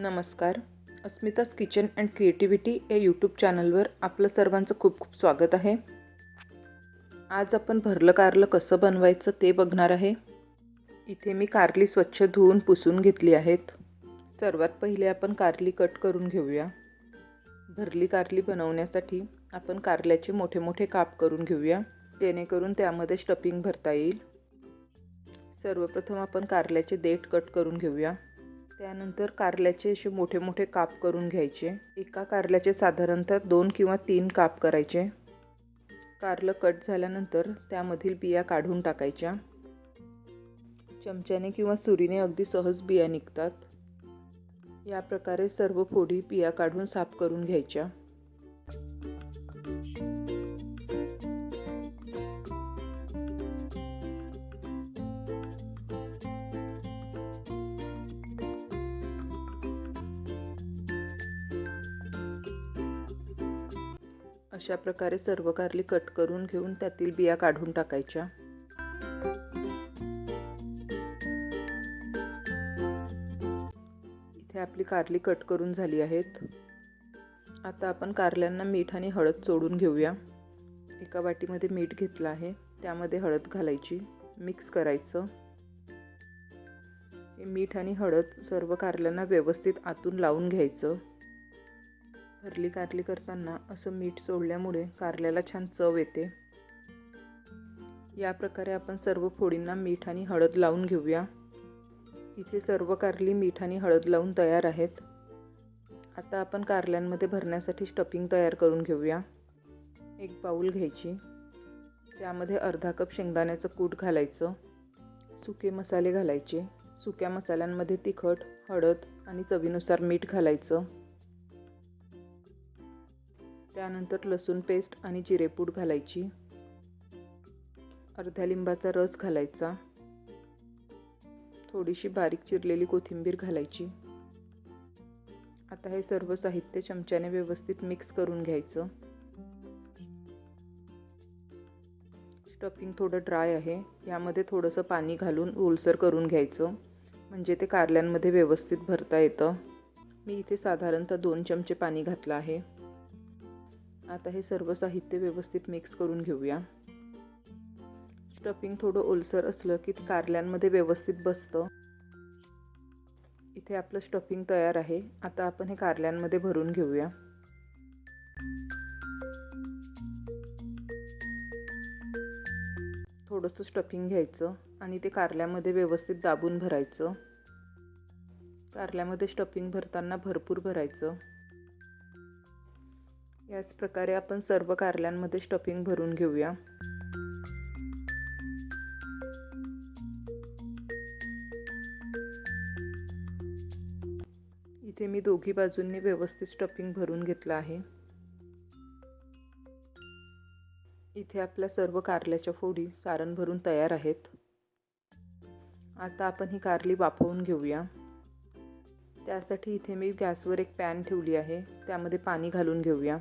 नमस्कार. Asmita's kitchen and creativity या YouTube चॅनलवर आपलं सर्वांचं खूप खूप स्वागत आहे. आज आपण भरलं कारलं कसं बनवायचं ते बघणार आहे. इथे मी कारली स्वच्छ धुवून पुसून घेतली आहेत. सर्वात पहिले आपण कारली कट करून घेऊया. भरली कारली बनवण्यासाठी आपण कारल्याचे मोठे मोठे काप करून घेऊया. जेणेकरून त्यामध्ये स्टपिंग भरता येईल. सर्वप्रथम आपण कारल्याचे देठ कट करून घेऊया. त्यानंतर कारल्याचे असे मोठे मोठे काप करून घ्यायचे. एका कारल्याचे साधारणतः दोन किंवा तीन काप करायचे. कारलं कट झाल्यानंतर त्यामधील बिया काढून टाकायच्या. चमच्याने किंवा सुरीने अगदी सहज बिया निघतात. या प्रकारे सर्व फोडी बिया काढून साफ करून घ्यायच्या. अशा प्रकारे सर्व कारली कट करून घेऊन त्यातील बिया काढून टाकायच्या. इथे आपली कारली कट करून झाली आहेत. आता आपण कारल्यांना मीठ आणि हळद चोडून घेऊया. एका वाटीमध्ये मीठ घेतलं आहे. त्यामध्ये हळद घालायची. मिक्स करायचं. हे मीठ आणि हळद सर्व कारल्यांना व्यवस्थित आतून लावून घ्यायचं. भरली कारली करताना असं मीठ सोडल्यामुळे कारल्याला छान चव येते. या प्रकारे आपण सर्व फोडींना मीठ आणि हळद लावून घेऊया. इथे सर्व कारली मीठ आणि हळद लावून तयार आहेत. आता आपण कारल्यांमध्ये भरण्यासाठी स्टफिंग तयार करून घेऊया. एक बाऊल घ्यायची. त्यामध्ये अर्धा कप शेंगदाण्याचं कूट घालायचं. सुके मसाले घालायचे. सुक्या मसाल्यांमध्ये तिखट हळद आणि चवीनुसार मीठ घालायचं. त्यानंतर लसूण पेस्ट आणि जिरेपूड घालायची. अर्ध्या लिंबाचा रस घालायचा. थोडीशी बारीक चिरलेली कोथिंबीर घालायची. आता हे सर्व साहित्य चमच्याने व्यवस्थित मिक्स करून घ्यायचं. स्टफिंग थोडं ड्राय आहे. यामध्ये थोडंसं पाणी घालून ओलसर करून घ्यायचं. म्हणजे ते कारल्यांमध्ये व्यवस्थित भरता येतं. मी इथे साधारणतः दोन चमचे पाणी घातलं आहे. आता हे सर्व साहित्य व्यवस्थित मिक्स करून घेऊया. स्टफिंग थोडं ओलसर असलं की कारल्यांमध्ये व्यवस्थित बसतं. इथे आपलं स्टफिंग तयार आहे. आता आपण हे कारल्यांमध्ये भरून घेऊया. थोडंसं स्टफिंग घ्यायचं आणि ते कारल्यामध्ये व्यवस्थित दाबून भरायचं. कारल्यामध्ये स्टफिंग भरताना भरपूर भरायचं. याच प्रकारे आपण सर्व कारल्यांमध्ये स्टफिंग भरून घेऊया. इथे मी दोघी बाजूंनी व्यवस्थित स्टफिंग भरून घेतलं आहे. इथे आपल्या सर्व कारल्याच्या फोडी सारण भरून तयार आहेत. आता आपण ही कारली वाफवून घेऊया. त्यासाठी इथे मी गॅसवर एक पॅन ठेवली आहे. त्यामध्ये पाणी घालून घेऊया.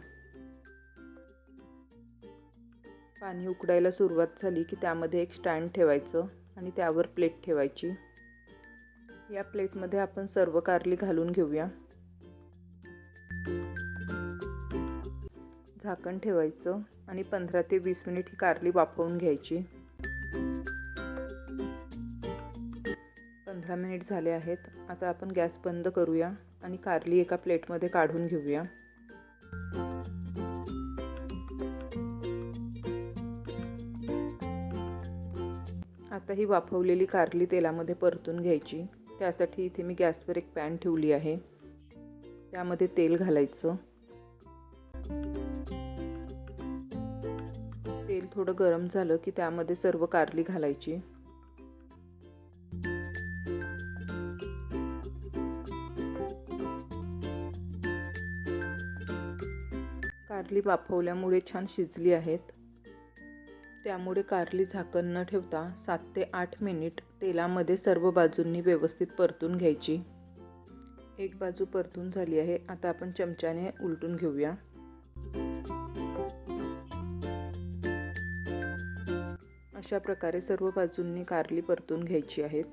पाणी उकडायला सुरुवात झाली की त्यामध्ये एक स्टँड ठेवायचं आणि त्यावर प्लेट ठेवायची. या प्लेटमध्ये आपण सर्व कारली घालून घेऊया. झाकण ठेवायचं आणि पंधरा ते वीस मिनिट ही कारली वाफवून घ्यायची. पंधरा मिनिट झाले आहेत. आता आपण गॅस बंद करूया आणि कारली एका प्लेटमध्ये काढून घेऊया. आता ही वाफवलेली कारली तेलामध्ये परतून घ्यायची. त्यासाठी इथे मी गॅसवर एक पॅन ठेवली आहे. त्यामध्ये तेल घालायचं. तेल थोडं गरम झालं की त्यामध्ये सर्व कारली घालायची. कारली वाफवल्यामुळे छान शिजली आहेत. त्यामुळे कारली झाकण न ठेवता सात ते आठ मिनिट तेलामध्ये सर्व बाजूंनी व्यवस्थित परतून घ्यायची. एक बाजू परतून झाली आहे. आता आपण चमच्याने उलटून घेऊया. अशा प्रकारे सर्व बाजूंनी कारली परतून घ्यायची आहेत.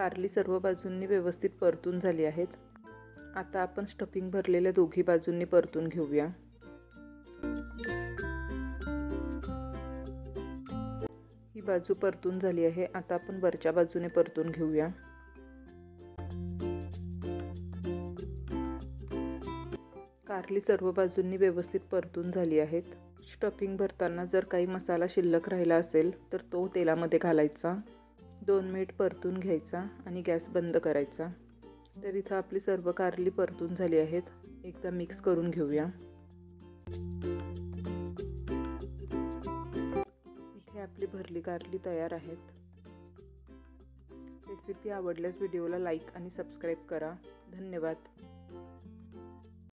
कारली सर्व बाजूंनी व्यवस्थित परतून झाली आहेत. आता आपण स्टफिंग भरलेल्या दोघी बाजूंनी परतून घेऊया. ही बाजू परतून झाली आहे. आता आपण वरच्या बाजूने परतून घेऊया. कारली सर्व बाजूंनी व्यवस्थित परतून झाली आहेत. स्टफिंग भरताना जर काही मसाला शिल्लक राहिला असेल तर तो तेलामध्ये घालायचा. दोन मिनिट परतून घ्यायचा आणि गॅस बंद करायचा. तर इथं आपली सर्व कारली परतून झाली आहेत. एकदा मिक्स करून घेऊया. इथे आपली भरली कारली तयार आहेत. रेसिपी आवडल्यास व्हिडिओला लाईक आणि सबस्क्राईब करा. धन्यवाद.